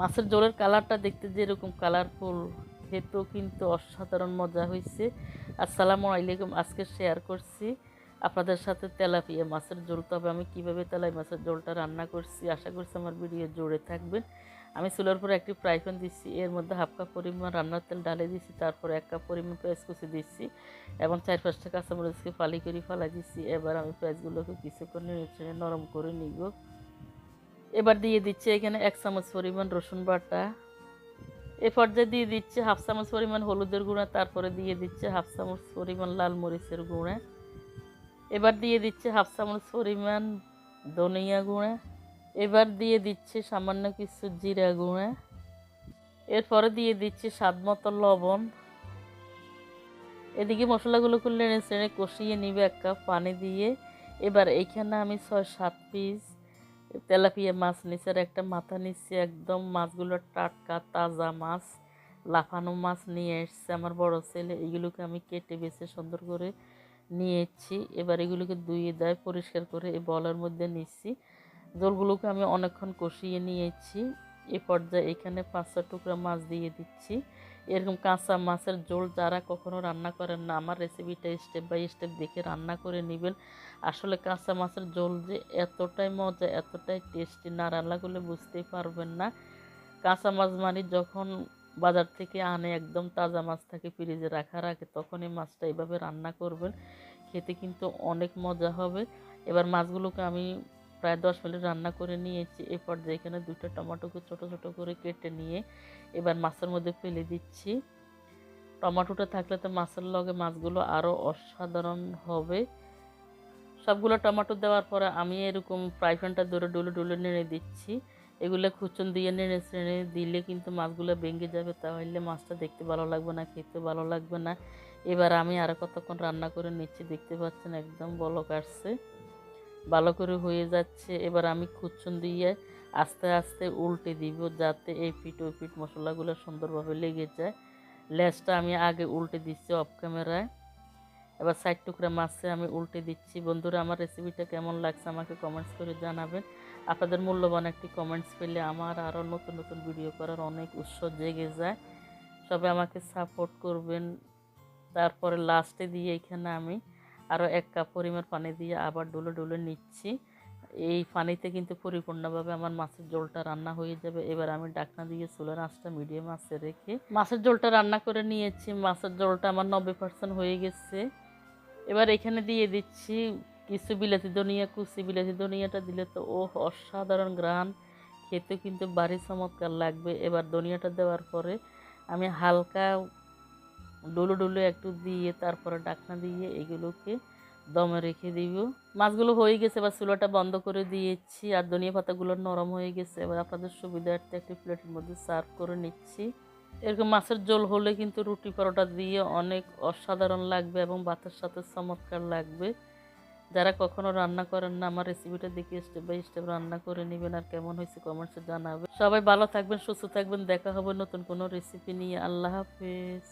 মাছের ঝোলের কালারটা দেখতে যেরকম কালারফুল খেতেও কিন্তু অসাধারণ মজা হয়েছে আসসালামু আলাইকুম, আজকে শেয়ার করছি আপনাদের সাথে তেলাপিয়া মাছের ঝোল। তবে আমি কীভাবে তেলাই মাছের ঝোলটা রান্না করছি, আশা করছি আমার ভিডিও জুড়ে থাকবেন। আমি চুলার পরে একটি ফ্রাই প্যান দিচ্ছি এর মধ্যে হাফ কাপ পরিমাণ রান্নার তেল ডালে দিচ্ছি তারপর এক কাপ পরিমাণ পেঁয়াজ কুচি দিচ্ছি এবং চার পাঁচটা কাঁচামরিচকে ফালি করে ফালা দিচ্ছি এবার আমি পেঁয়াজগুলোকে কিছুক্ষণ নরম করে নিব। এবার দিয়ে দিচ্ছি এখানে এক চামচ পরিমাণ রসুন বাটা। এ পর্যায়ে দিয়ে দিচ্ছে হাফ চামচ পরিমাণ হলুদের গুঁড়া, তারপরে দিয়ে দিচ্ছে হাফ চামচ পরিমাণ লাল মরিচের গুঁড়া। এবার দিয়ে দিচ্ছে হাফ চামচ পরিমাণ ধনিয়া গুঁড়া। এবার দিয়ে দিচ্ছে সামান্য কিছু জিরা গুঁড়া। এরপরে দিয়ে দিচ্ছে স্বাদ মতো লবণ। এদিকে মশলাগুলো করলে নেড়ে কষিয়ে নিবে এক কাপ পানি দিয়ে। এবার এইখানে আমি ছয় সাত পিস তেলাপিয়া মাছ নিচের একটা মাথা নিচ্ছে, একদম মাছগুলো টাটকা, তাজা মাছ, লাফানো মাছ নিয়ে এসছে আমার বড় ছেলে। এগুলোকে আমি কেটে বেছে সুন্দর করে নিয়ে এসছি এবার এগুলোকে ধুয়ে দেয়, পরিষ্কার করে এই বলের মধ্যে নিচ্ছি। জলগুলোকে আমি অনেকক্ষণ কষিয়ে নিয়েছি। এ পর্যায়ে এখানে পাঁচশো টুকরা মাছ দিয়ে দিচ্ছি। এরকম কাঁচা মাছের ঝোল যারা কখনো রান্না করেন না, আমার রেসিপিটা স্টেপ বাই স্টেপ দেখে রান্না করে নেবেন। আসলে কাঁচা মাছের ঝোল যে এতটাই মজা, এতটাই টেস্টি না রান্না করলে বুঝতেই পারবেন না। কাঁচা মাছ মানে যখন বাজার থেকে আনে, একদম তাজা মাছ থাকে ফ্রিজে রাখা রাখে তখন এই মাছটা এইভাবে রান্না করবেন। খেতে কিন্তু অনেক মজা হবে। এবার মাছগুলোকে আমি প্রায় দশ মিনিট রান্না করে নিয়েছি। এরপর এখানে দুটো টমেটোকে ছোট ছোট করে কেটে নিয়ে এবার মাছের মধ্যে ফেলে দিচ্ছি। টমাটোটা থাকলে তো মাছের লগে মাছগুলো আরও অসাধারণ হবে। সবগুলো টমেটো দেওয়ার পরে আমি এরকম ফ্রাই প্যানটা ধরে ডুলে ডুলে নেড়ে দিচ্ছি। এগুলো খুচন দিয়ে নেড়ে চেড়ে দিলে কিন্তু মাছগুলো ভেঙে যাবে। তাহলে মাছটা দেখতে ভালো লাগবে না, খেতে ভালো লাগবে না। এবার আমি আরও কতক্ষণ রান্না করে নিচ্ছি দেখতে পাচ্ছেন, একদম বলক আসছে। ভালো করে হয়ে যাচ্ছে। এবার আমি খুচন দিয়ে আস্তে আস্তে উল্টে দিব যাতে এই পিঠ ওই পিট মশলাগুলো সুন্দরভাবে লেগে যায়। লেজটা আমি আগে উল্টে দিচ্ছি অফ ক্যামেরায় এবার সাইড টুকরা মাছে আমি উল্টে দিচ্ছি। বন্ধুরা, আমার রেসিপিটা কেমন লাগছে আমাকে কমেন্টস করে জানাবেন। আপনাদের মূল্যবান একটি কমেন্টস পেলে আমার আরও নতুন নতুন ভিডিও করার অনেক উৎস জেগে যায়। সবাই আমাকে সাপোর্ট করবেন। তারপরে লাস্টে দিয়ে এখানে আমি আরও এক কাপ পরিমাণ পানি দিয়ে আবার ডুলে ডুলে নিচ্ছি। এই পানিতে কিন্তু পরিপূর্ণভাবে আমার মাছের ঝোলটা রান্না হয়ে যাবে। এবার আমি ডাকনা দিয়ে চুলার আঁচটা মিডিয়াম আঁচে রেখে মাছের ঝোলটা রান্না করে নিয়েছি। মাছের জলটা আমার নব্বই পার্সেন্ট হয়ে গেছে। এবার এখানে দিয়ে দিচ্ছি কিছু বিলাতি ধনিয়া কুচি। বিলাতি ধনিয়াটা দিলে তো ও অসাধারণ গ্রান খেতে কিন্তু বাড়ি চমৎকার লাগবে। এবার ধনিয়াটা দেওয়ার পরে আমি হালকা ডুলু ডুলু একটু দিয়ে, তারপরে ডাকনা দিয়ে এগুলোকে দমে রেখে দিব। মাছগুলো হয়ে গেছে, এবার চুলাটা বন্ধ করে দিয়েছি, আর ধনিয়া পাতাগুলো নরম হয়ে গেছে। এবার আপনাদের সুবিধার্থে একটি প্লেটের মধ্যে সার্ভ করে নিচ্ছি। এরকম মাছের ঝোল হলে কিন্তু রুটি পরোটা দিয়ে অনেক অসাধারণ লাগবে এবং ভাতের সাথে চমৎকার লাগবে। যারা কখনো রান্না করেন না, আমার রেসিপিটা দেখে স্টেপ বাই স্টেপ রান্না করে নেবেন, আর কেমন হয়েছে কমেন্টসে জানাবেন। সবাই ভালো থাকবেন, সুস্থ থাকবেন, দেখা হবে নতুন কোনো রেসিপি নিয়ে। আল্লাহ হাফেজ।